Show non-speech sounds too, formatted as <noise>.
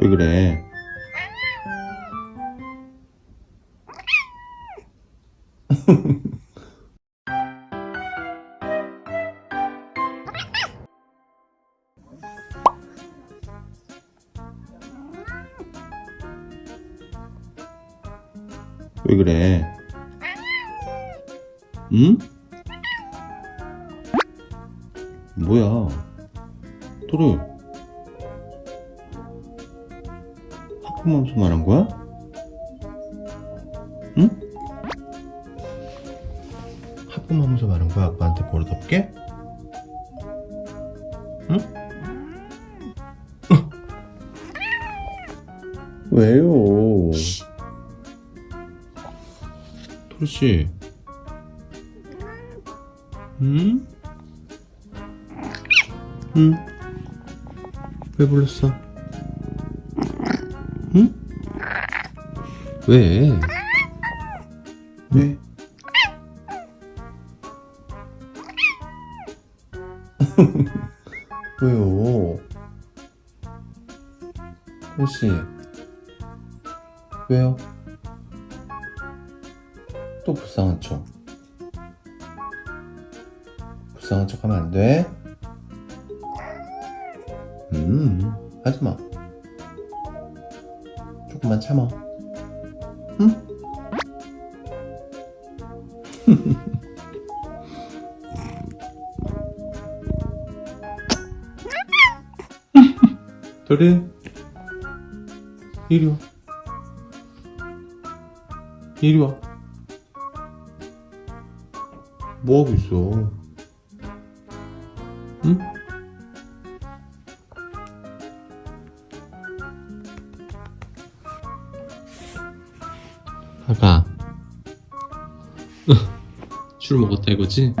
왜 그래? <laughs> 왜 그래? 응? 뭐야? 토르 학부모면서 말한 거야? 응? 학부모면서 말한 거야? 아빠한테 버릇없게? 응? <laughs> 왜요? 토르씨 응? 응? 왜 불렀어? 응? 왜? 왜? <laughs> 왜요? 혹시 왜요? 또 불쌍한 척 불쌍한 척 하면 안 돼? 음 하지마 조금만 참아 응? <laughs> 도리 이리 와 이리 와 뭐하고 있어 응? 아가 술 먹었다 이거지?